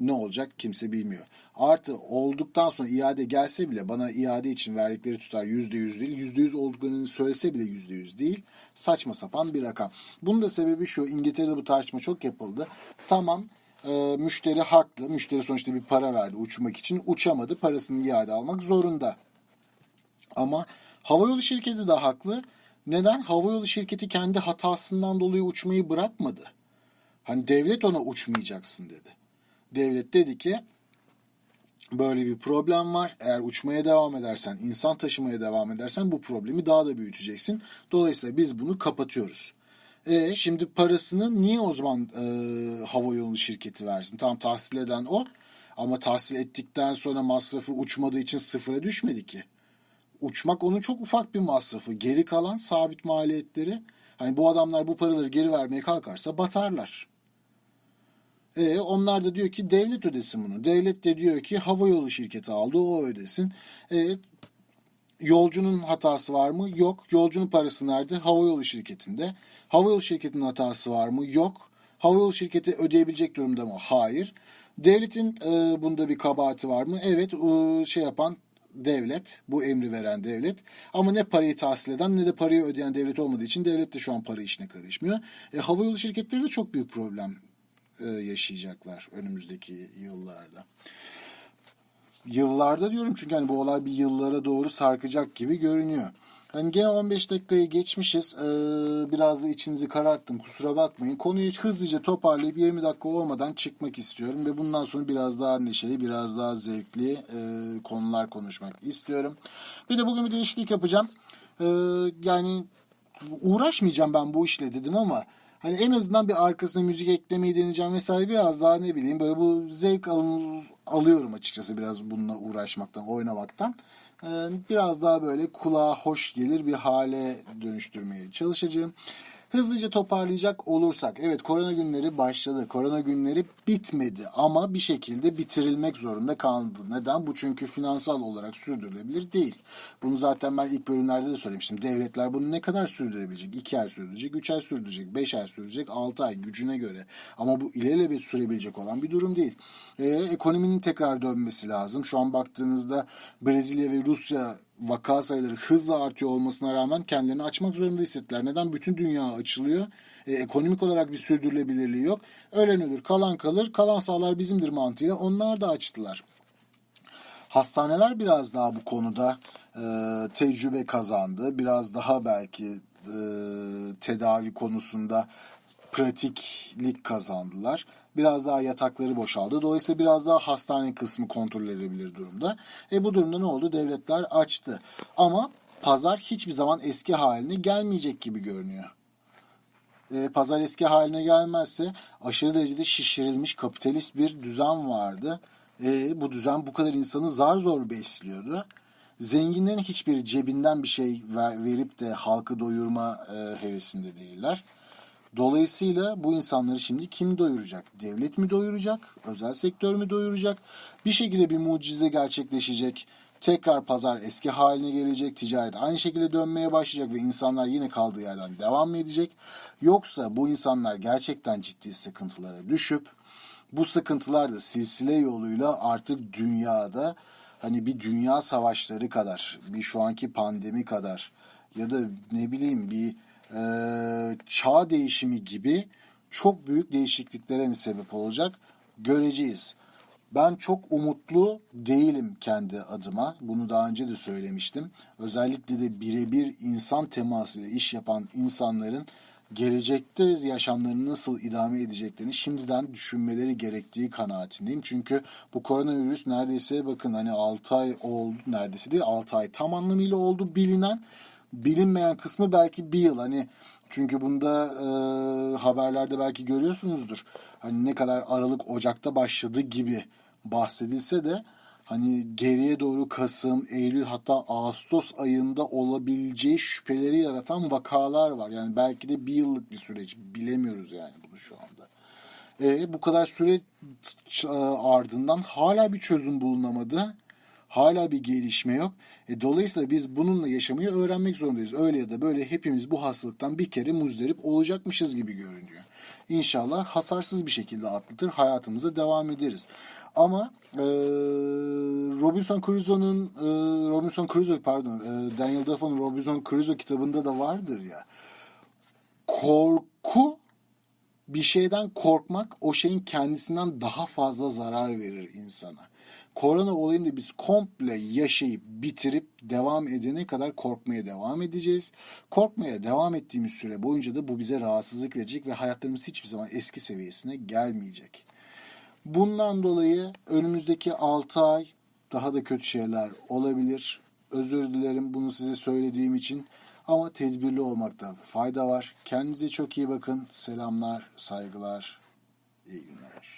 ne olacak kimse bilmiyor. Artı olduktan sonra iade gelse bile bana iade için verdikleri tutar %100 değil. %100 olduklarını söylese bile %100 değil. Saçma sapan bir rakam. Bunun da sebebi şu. İngiltere'de bu tartışma çok yapıldı. Tamam e, müşteri haklı. Müşteri sonuçta bir para verdi uçmak için. Uçamadı. Parasını iade almak zorunda. Ama havayolu şirketi de haklı. Neden? Havayolu şirketi kendi hatasından dolayı uçmayı bırakmadı. Hani devlet ona uçmayacaksın dedi. Devlet dedi ki böyle bir problem var. Eğer uçmaya devam edersen, insan taşımaya devam edersen bu problemi daha da büyüteceksin. Dolayısıyla biz bunu kapatıyoruz. E şimdi parasını niye o zaman e, havayolu şirketi versin? Tamam tahsil eden o ama tahsil ettikten sonra masrafı uçmadığı için sıfıra düşmedi ki. Uçmak onun çok ufak bir masrafı. Geri kalan sabit maliyetleri hani bu adamlar bu paraları geri vermeye kalkarsa batarlar. E, onlar da diyor ki devlet ödesin bunu. Devlet de diyor ki havayolu şirketi aldı o ödesin. E, yolcunun hatası var mı? Yok. Yolcunun parası nerede? Havayolu şirketinde. Havayolu şirketinin hatası var mı? Yok. Havayolu şirketi ödeyebilecek durumda mı? Hayır. Devletin e, bunda bir kabahati var mı? Evet. E, şey yapan devlet, bu emri veren devlet. Ama ne parayı tahsil eden ne de parayı ödeyen devlet olmadığı için devlet de şu an para işine karışmıyor. E, havayolu şirketleri de çok büyük problem yaşayacaklar önümüzdeki yıllarda. Yıllarda diyorum çünkü hani bu olay bir yıllara doğru sarkacak gibi görünüyor. Hani gene 15 dakikayı geçmişiz. Ee, biraz da içinizi kararttım. Kusura bakmayın. Konuyu hızlıca toparlayıp 20 dakika olmadan çıkmak istiyorum. Ve bundan sonra biraz daha neşeli, biraz daha zevkli e, konular konuşmak istiyorum. Bir de bugün bir değişiklik yapacağım. Yani uğraşmayacağım ben bu işle dedim ama hani en azından bir arkasına müzik eklemeyi deneyeceğim vesaire biraz daha ne bileyim böyle bu zevk alın, alıyorum açıkçası biraz bununla uğraşmaktan, oynamaktan. Ee, biraz daha böyle kulağa hoş gelir bir hale dönüştürmeye çalışacağım. Hızlıca toparlayacak olursak, evet korona günleri başladı. Korona günleri bitmedi ama bir şekilde bitirilmek zorunda kaldı. Neden? Bu çünkü finansal olarak sürdürülebilir değil. Bunu zaten ben ilk bölümlerde de söylemiştim. Devletler bunu ne kadar sürdürebilecek? 2 ay sürdürecek, 3 ay sürdürecek, 5 ay sürdürecek, 6 ay gücüne göre. Ama bu ilelebet sürebilecek olan bir durum değil. Ee, ekonominin tekrar dönmesi lazım. Şu an baktığınızda Brezilya ve Rusya vaka sayıları hızla artıyor olmasına rağmen kendilerini açmak zorunda hissettiler. Neden? Bütün dünya açılıyor. E, ekonomik olarak bir sürdürülebilirliği yok. Ölen ölür, kalan kalır. Kalan sağlar bizimdir mantığıyla onlar da açtılar. Hastaneler biraz daha bu konuda e, tecrübe kazandı. Biraz daha belki e, tedavi konusunda pratiklik kazandılar. Biraz daha yatakları boşaldı. Dolayısıyla biraz daha hastane kısmı kontrol edilebilir durumda. E bu durumda ne oldu? Devletler açtı. Ama pazar hiçbir zaman eski haline gelmeyecek gibi görünüyor. E, pazar eski haline gelmezse aşırı derecede şişirilmiş kapitalist bir düzen vardı. E, bu düzen bu kadar insanı zar zor besliyordu. Zenginlerin hiçbiri cebinden bir şey ver, verip de halkı doyurma e, hevesinde değiller. Dolayısıyla bu insanları şimdi kim doyuracak? Devlet mi doyuracak? Özel sektör mü doyuracak? Bir şekilde bir mucize gerçekleşecek. Tekrar pazar eski haline gelecek. Ticaret aynı şekilde dönmeye başlayacak ve insanlar yine kaldığı yerden devam mı edecek? Yoksa bu insanlar gerçekten ciddi sıkıntılara düşüp bu sıkıntılar da silsile yoluyla artık dünyada hani bir dünya savaşları kadar, bir şu anki pandemi kadar ya da ne bileyim bir e, çağ değişimi gibi çok büyük değişikliklere mi sebep olacak göreceğiz. Ben çok umutlu değilim kendi adıma. Bunu daha önce de söylemiştim. Özellikle de birebir insan temasıyla iş yapan insanların gelecekte yaşamlarını nasıl idame edeceklerini şimdiden düşünmeleri gerektiği kanaatindeyim. Çünkü bu koronavirüs neredeyse bakın hani 6 ay oldu neredeyse değil 6 ay tam anlamıyla oldu bilinen bilinmeyen kısmı belki bir yıl hani çünkü bunda e, haberlerde belki görüyorsunuzdur. Hani ne kadar Aralık Ocak'ta başladı gibi bahsedilse de hani geriye doğru Kasım, Eylül hatta Ağustos ayında olabileceği şüpheleri yaratan vakalar var. Yani belki de bir yıllık bir süreç. Bilemiyoruz yani bunu şu anda. E, bu kadar süre ardından hala bir çözüm bulunamadı. Hala bir gelişme yok. E, dolayısıyla biz bununla yaşamayı öğrenmek zorundayız. Öyle ya da böyle hepimiz bu hastalıktan bir kere muzdarip olacakmışız gibi görünüyor. İnşallah hasarsız bir şekilde atlatır, hayatımıza devam ederiz. Ama e, Robinson Crusoe'nun e, Robinson Crusoe pardon e, Daniel Defoe'nun Robinson Crusoe kitabında da vardır ya. Korku bir şeyden korkmak o şeyin kendisinden daha fazla zarar verir insana. Korona olayında biz komple yaşayıp bitirip devam edene kadar korkmaya devam edeceğiz. Korkmaya devam ettiğimiz süre boyunca da bu bize rahatsızlık verecek ve hayatlarımız hiçbir zaman eski seviyesine gelmeyecek. Bundan dolayı önümüzdeki 6 ay daha da kötü şeyler olabilir. Özür dilerim bunu size söylediğim için ama tedbirli olmakta fayda var. Kendinize çok iyi bakın. Selamlar, saygılar, iyi günler.